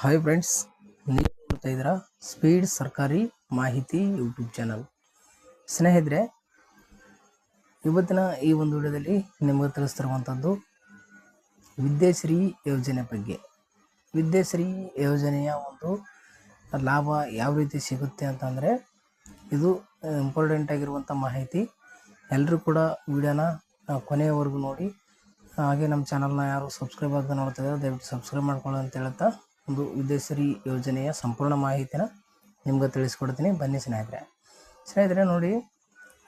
Hi friends ನೀವು ನೋಡ್ತಾ ಇದ್ದೀರಾ ಸ್ಪೀಡ್ ಸರ್ಕಾರಿ ಮಾಹಿತಿ ಯೂಟ್ಯೂಬ್ ಚಾನಲ್ ಸ್ನೇಹಿತರೆ, ಇವತ್ತಿನ ಈ ಒಂದು ವಿಡಿಯೋದಲ್ಲಿ ನಿಮಗೆ ತಿಳಿಸ್ತಿರುವಂಥದ್ದು ವಿದ್ಯಾಶ್ರೀ ಯೋಜನೆ ಬಗ್ಗೆ. ವಿದ್ಯಾಶ್ರೀ ಯೋಜನೆಯ ಒಂದು ಲಾಭ ಯಾವ ರೀತಿ ಸಿಗುತ್ತೆ ಅಂತಂದರೆ ಇದು ಇಂಪಾರ್ಟೆಂಟ್ ಆಗಿರುವಂಥ ಮಾಹಿತಿ. ಎಲ್ಲರೂ ಕೂಡ ವಿಡಿಯೋನ ಕೊನೆಯವರೆಗೂ ನೋಡಿ. ಹಾಗೆ ನಮ್ಮ ಚಾನಲ್ನ ಯಾರು ಸಬ್ಸ್ಕ್ರೈಬ್ ಆಗದೆ ನೋಡ್ತಿದ್ದಾರೆ ದಯವಿಟ್ಟು ಸಬ್ಸ್ಕ್ರೈಬ್ ಮಾಡ್ಕೊಳ್ಳಿ ಅಂತ ಹೇಳ್ತಾ ಒಂದು ವಿದ್ಯಾಶ್ರೀ ಯೋಜನೆಯ ಸಂಪೂರ್ಣ ಮಾಹಿತಿನ ನಿಮ್ಗೆ ತಿಳಿಸ್ಕೊಡ್ತೀನಿ. ಬನ್ನಿ ಸ್ನೇಹಿತರೆ. ಸ್ನೇಹಿತರೆ, ನೋಡಿ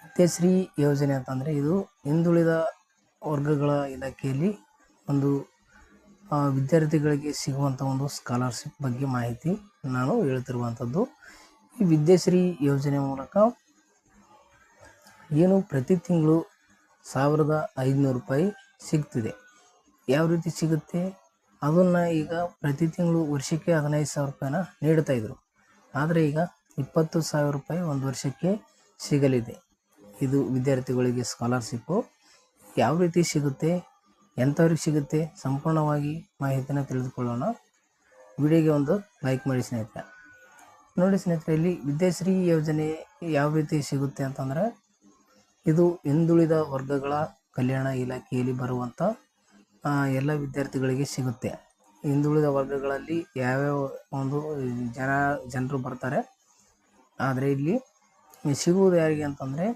ವಿದ್ಯಾಶ್ರೀ ಯೋಜನೆ ಅಂತಂದರೆ ಇದು ಹಿಂದುಳಿದ ವರ್ಗಗಳ ಇಲಾಖೆಯಲ್ಲಿ ಒಂದು ವಿದ್ಯಾರ್ಥಿಗಳಿಗೆ ಸಿಗುವಂಥ ಒಂದು ಸ್ಕಾಲರ್ಶಿಪ್ ಬಗ್ಗೆ ಮಾಹಿತಿ ನಾನು ಹೇಳ್ತಿರುವಂಥದ್ದು ಈ ವಿದ್ಯಾಶ್ರೀ ಯೋಜನೆ ಮೂಲಕ ಏನು ಪ್ರತಿ ತಿಂಗಳು ಸಾವಿರದ ಐದುನೂರು ರೂಪಾಯಿ ಸಿಗ್ತಿದೆ. ಯಾವ ರೀತಿ ಸಿಗುತ್ತೆ? ಅದನ್ನು ಈಗ ಪ್ರತಿ ತಿಂಗಳು ವರ್ಷಕ್ಕೆ ಹದಿನೈದು ಸಾವಿರ ರೂಪಾಯಿನ ನೀಡ್ತಾ ಇದ್ರು. ಆದರೆ ಈಗ ಇಪ್ಪತ್ತು ಸಾವಿರ ರೂಪಾಯಿ ಒಂದು ವರ್ಷಕ್ಕೆ ಸಿಗಲಿದೆ. ಇದು ವಿದ್ಯಾರ್ಥಿಗಳಿಗೆ ಸ್ಕಾಲರ್ಶಿಪ್ಪು ಯಾವ ರೀತಿ ಸಿಗುತ್ತೆ, ಎಂಥವ್ರಿಗೆ ಸಿಗುತ್ತೆ ಸಂಪೂರ್ಣವಾಗಿ ಮಾಹಿತಿನ ತಿಳಿದುಕೊಳ್ಳೋಣ. ವಿಡಿಯೋಗೆ ಒಂದು ಲೈಕ್ ಮಾಡಿ ಸ್ನೇಹಿತರೆ. ನೋಡಿ ಸ್ನೇಹಿತರೆ, ಇಲ್ಲಿ ವಿದ್ಯಾಶ್ರೀ ಯೋಜನೆ ಯಾವ ರೀತಿ ಸಿಗುತ್ತೆ ಅಂತಂದರೆ, ಇದು ಹಿಂದುಳಿದ ವರ್ಗಗಳ ಕಲ್ಯಾಣ ಇಲಾಖೆಯಲ್ಲಿ ಬರುವಂಥ ಎಲ್ಲ ವಿದ್ಯಾರ್ಥಿಗಳಿಗೆ ಸಿಗುತ್ತೆ. ಹಿಂದುಳಿದ ವರ್ಗಗಳಲ್ಲಿ ಯಾವ್ಯಾವ ಒಂದು ಜನ, ಜನರು ಬರ್ತಾರೆ. ಆದರೆ ಇಲ್ಲಿ ಸಿಗುವುದು ಯಾರಿಗೆ ಅಂತಂದರೆ,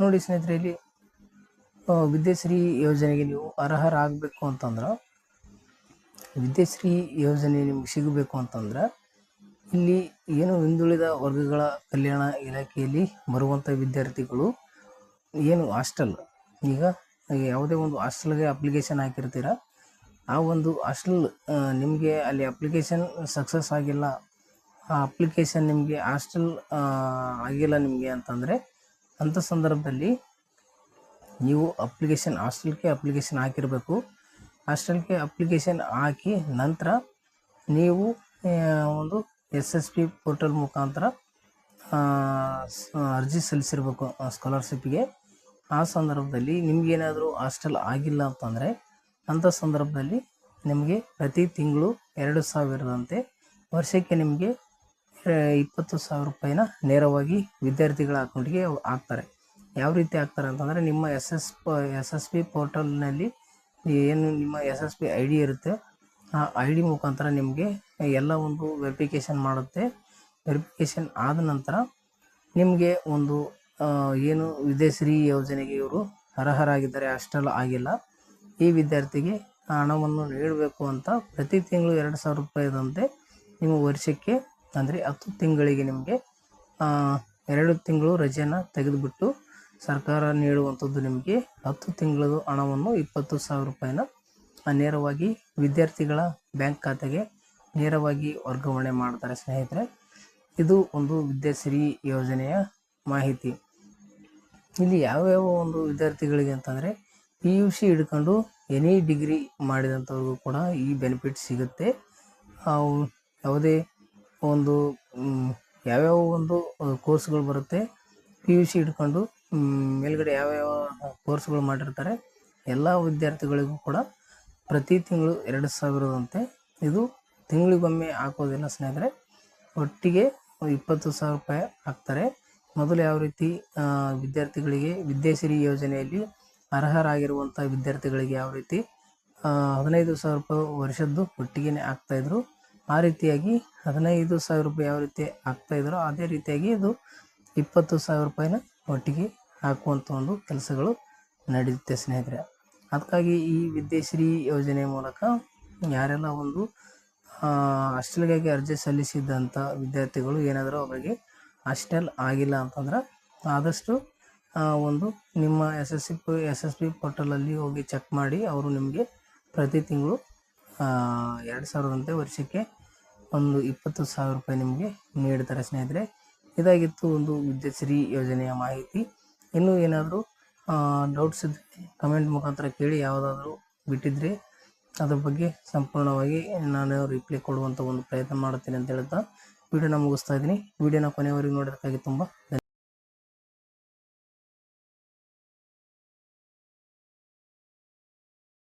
ನೋಡಿ ಸ್ನೇಹಿತರೆ, ಇಲ್ಲಿ ವಿದ್ಯಾಶ್ರೀ ಯೋಜನೆಗೆ ನೀವು ಅರ್ಹರಾಗಬೇಕು ಅಂತಂದ್ರೆ, ವಿದ್ಯಾಶ್ರೀ ಯೋಜನೆ ನಿಮ್ಗೆ ಸಿಗಬೇಕು ಅಂತಂದ್ರೆ, ಇಲ್ಲಿ ಏನು ಹಿಂದುಳಿದ ವರ್ಗಗಳ ಕಲ್ಯಾಣ ಇಲಾಖೆಯಲ್ಲಿ ಬರುವಂಥ ವಿದ್ಯಾರ್ಥಿಗಳು ಏನು ಹಾಸ್ಟೆಲ್. ಈಗ ಯಾವುದೇ ಒಂದು ಹಾಸ್ಟೆಲ್ಗೆ ಅಪ್ಲಿಕೇಶನ್ ಹಾಕಿರ್ತೀರ, ಆ ಒಂದು ಹಾಸ್ಟೆಲ್ ನಿಮಗೆ ಅಲ್ಲಿ ಅಪ್ಲಿಕೇಶನ್ ಸಕ್ಸಸ್ ಆಗಿಲ್ಲ, ಆ ಅಪ್ಲಿಕೇಶನ್ ನಿಮಗೆ ಹಾಸ್ಟೆಲ್ ಆಗಿಲ್ಲ ನಿಮಗೆ ಅಂತಂದರೆ ಅಂಥ ಸಂದರ್ಭದಲ್ಲಿ ನೀವು ಅಪ್ಲಿಕೇಶನ್ ಹಾಸ್ಟೆಲ್ಗೆ ಅಪ್ಲಿಕೇಶನ್ ಹಾಕಿರಬೇಕು. ಹಾಸ್ಟೆಲ್ಗೆ ಅಪ್ಲಿಕೇಶನ್ ಹಾಕಿ ನಂತರ ನೀವು ಒಂದು ಎಸ್ ಎಸ್ ಪಿ ಪೋರ್ಟಲ್ ಮುಖಾಂತರ ಅರ್ಜಿ ಸಲ್ಲಿಸಿರ್ಬೇಕು ಸ್ಕಾಲರ್ಶಿಪ್ಗೆ ಆ ಸಂದರ್ಭದಲ್ಲಿ ನಿಮಗೇನಾದರೂ ಹಾಸ್ಟೆಲ್ ಆಗಿಲ್ಲ ಅಂತಂದರೆ ಅಂಥ ಸಂದರ್ಭದಲ್ಲಿ ನಿಮಗೆ ಪ್ರತಿ ತಿಂಗಳು ಎರಡು ಸಾವಿರದಂತೆ ವರ್ಷಕ್ಕೆ ನಿಮಗೆ ಇಪ್ಪತ್ತು ಸಾವಿರ ರೂಪಾಯಿನ ನೇರವಾಗಿ ವಿದ್ಯಾರ್ಥಿಗಳ ಅಕೌಂಟ್ಗೆ ಹಾಕ್ತಾರೆ. ಯಾವ ರೀತಿ ಹಾಕ್ತಾರೆ ಅಂತಂದರೆ, ನಿಮ್ಮ S S P S S P ಪೋರ್ಟಲ್ನಲ್ಲಿ ಏನು ನಿಮ್ಮ S S P I D ಇರುತ್ತೆ, ಆ ಐ ಡಿ ಮುಖಾಂತರ ನಿಮಗೆ ಎಲ್ಲ ಒಂದು ವೆರಿಫಿಕೇಷನ್ ಮಾಡುತ್ತೆ. ವೆರಿಫಿಕೇಷನ್ ಆದ ನಂತರ ನಿಮಗೆ ಒಂದು ಏನು ವಿದ್ಯಾಶ್ರೀ ಯೋಜನೆಗೆ ಇವರು ಅರ್ಹರಾಗಿದ್ದಾರೆ ಅಷ್ಟೆಲ್ಲ ಆಗಿಲ್ಲ. ಈ ವಿದ್ಯಾರ್ಥಿಗೆ ಹಣವನ್ನು ನೀಡಬೇಕು ಅಂತ ಪ್ರತಿ ತಿಂಗಳು ಎರಡು ಸಾವಿರ ರೂಪಾಯಿದಂತೆ ನಿಮ್ಮ ವರ್ಷಕ್ಕೆ, ಅಂದರೆ ಹತ್ತು ತಿಂಗಳಿಗೆ ನಿಮಗೆ ಎರಡು ತಿಂಗಳು ರಜೆಯನ್ನ ತೆಗೆದುಬಿಟ್ಟು ಸರ್ಕಾರ ನೀಡುವಂಥದ್ದು ನಿಮಗೆ ಹತ್ತು ತಿಂಗಳದು ಹಣವನ್ನು ಇಪ್ಪತ್ತು ಸಾವಿರ ರೂಪಾಯಿನ ನೇರವಾಗಿ ವಿದ್ಯಾರ್ಥಿಗಳ ಬ್ಯಾಂಕ್ ಖಾತೆಗೆ ನೇರವಾಗಿ ವರ್ಗಾವಣೆ ಮಾಡ್ತಾರೆ ಸ್ನೇಹಿತರೆ. ಇದು ಒಂದು ವಿದ್ಯಾಶ್ರೀ ಯೋಜನೆಯ ಮಾಹಿತಿ. ಇಲ್ಲಿ ಯಾವ್ಯಾವ ಒಂದು ವಿದ್ಯಾರ್ಥಿಗಳಿಗೆ ಅಂತಂದರೆ ಪಿ ಯು ಸಿ ಹಿಡ್ಕೊಂಡು ಎನಿ ಡಿಗ್ರಿ ಮಾಡಿದಂಥವ್ರಿಗೂ ಕೂಡ ಈ ಬೆನಿಫಿಟ್ ಸಿಗುತ್ತೆ. ಅವು ಯಾವುದೇ ಒಂದು ಯಾವ್ಯಾವ ಒಂದು ಕೋರ್ಸ್ಗಳು ಬರುತ್ತೆ ಪಿ ಯು ಸಿ ಹಿಡ್ಕೊಂಡು ಮೇಲ್ಗಡೆ ಯಾವ್ಯಾವ ಕೋರ್ಸ್ಗಳು ಮಾಡಿರ್ತಾರೆ, ಎಲ್ಲ ವಿದ್ಯಾರ್ಥಿಗಳಿಗೂ ಕೂಡ ಪ್ರತಿ ತಿಂಗಳು ಎರಡು ಸಾವಿರದಂತೆ ಇದು ತಿಂಗಳಿಗೊಮ್ಮೆ ಹಾಕೋದಿಲ್ಲ ಸ್ನೇಹಿತರೆ, ಒಟ್ಟಿಗೆ ಇಪ್ಪತ್ತು ಸಾವಿರ ರೂಪಾಯಿ ಹಾಕ್ತಾರೆ. ಮೊದಲು ಯಾವ ರೀತಿ ವಿದ್ಯಾರ್ಥಿಗಳಿಗೆ ವಿದ್ಯಾಶ್ರೀ ಯೋಜನೆಯಲ್ಲಿ ಅರ್ಹರಾಗಿರುವಂಥ ವಿದ್ಯಾರ್ಥಿಗಳಿಗೆ ಯಾವ ರೀತಿ ಹದಿನೈದು ಸಾವಿರ ರೂಪಾಯಿ ವರ್ಷದ್ದು ಒಟ್ಟಿಗೆ ಹಾಕ್ತಾಯಿದ್ರು ಆ ರೀತಿಯಾಗಿ ಹದಿನೈದು ಸಾವಿರ ರೂಪಾಯಿ ಯಾವ ರೀತಿ ಹಾಕ್ತಾಯಿದ್ರು ಅದೇ ರೀತಿಯಾಗಿ ಇದು ಇಪ್ಪತ್ತು ಸಾವಿರ ರೂಪಾಯಿನ ಒಟ್ಟಿಗೆ ಹಾಕುವಂಥ ಒಂದು ಕೆಲಸಗಳು ನಡೆಯುತ್ತೆ ಸ್ನೇಹಿತರೆ. ಅದಕ್ಕಾಗಿ ಈ ವಿದ್ಯಾಶ್ರೀ ಯೋಜನೆ ಮೂಲಕ ಯಾರೆಲ್ಲ ಒಂದು ಹಾಸ್ಟೆಲ್ಗಾಗಿ ಅರ್ಜಿ ಸಲ್ಲಿಸಿದ್ದಂಥ ವಿದ್ಯಾರ್ಥಿಗಳು ಏನಾದರೂ ಅವರಿಗೆ ಹಾಸ್ಟೆಲ್ ಆಗಿಲ್ಲ ಅಂತಂದ್ರೆ ಆದಷ್ಟು ಒಂದು ನಿಮ್ಮ S S C P S S P ಪೋರ್ಟಲಲ್ಲಿ ಹೋಗಿ ಚೆಕ್ ಮಾಡಿ ಅವರು ನಿಮಗೆ ಪ್ರತಿ ತಿಂಗಳು ಎರಡು ಸಾವಿರದಂತೆ ವರ್ಷಕ್ಕೆ ಒಂದು ಇಪ್ಪತ್ತು ಸಾವಿರ ರೂಪಾಯಿ ನಿಮಗೆ ನೀಡ್ತಾರೆ ಸ್ನೇಹಿತರೆ. ಇದಾಗಿತ್ತು ಒಂದು ವಿದ್ಯಾಶ್ರೀ ಯೋಜನೆಯ ಮಾಹಿತಿ. ಇನ್ನೂ ಏನಾದರೂ ಡೌಟ್ಸ್ ಇದ್ದರೆ ಕಮೆಂಟ್ ಮುಖಾಂತರ ಕೇಳಿ ಯಾವುದಾದ್ರೂ ಬಿಟ್ಟಿದ್ರೆ ಅದ್ರ ಬಗ್ಗೆ ಸಂಪೂರ್ಣವಾಗಿ ನಾನು ರಿಪ್ಲೈ ಕೊಡುವಂಥ ಒಂದು ಪ್ರಯತ್ನ ಮಾಡುತ್ತೇನೆ ಅಂತ ಹೇಳ್ತಾ ವಿಡಿಯೋನ ಮುಗಿಸ್ತಾ ಇದ್ದೀನಿ. ವಿಡಿಯೋನ ಕೊನೆಯವರೆಗೆ ನೋಡೋದಕ್ಕಾಗಿ ತುಂಬ ಧನ್ಯ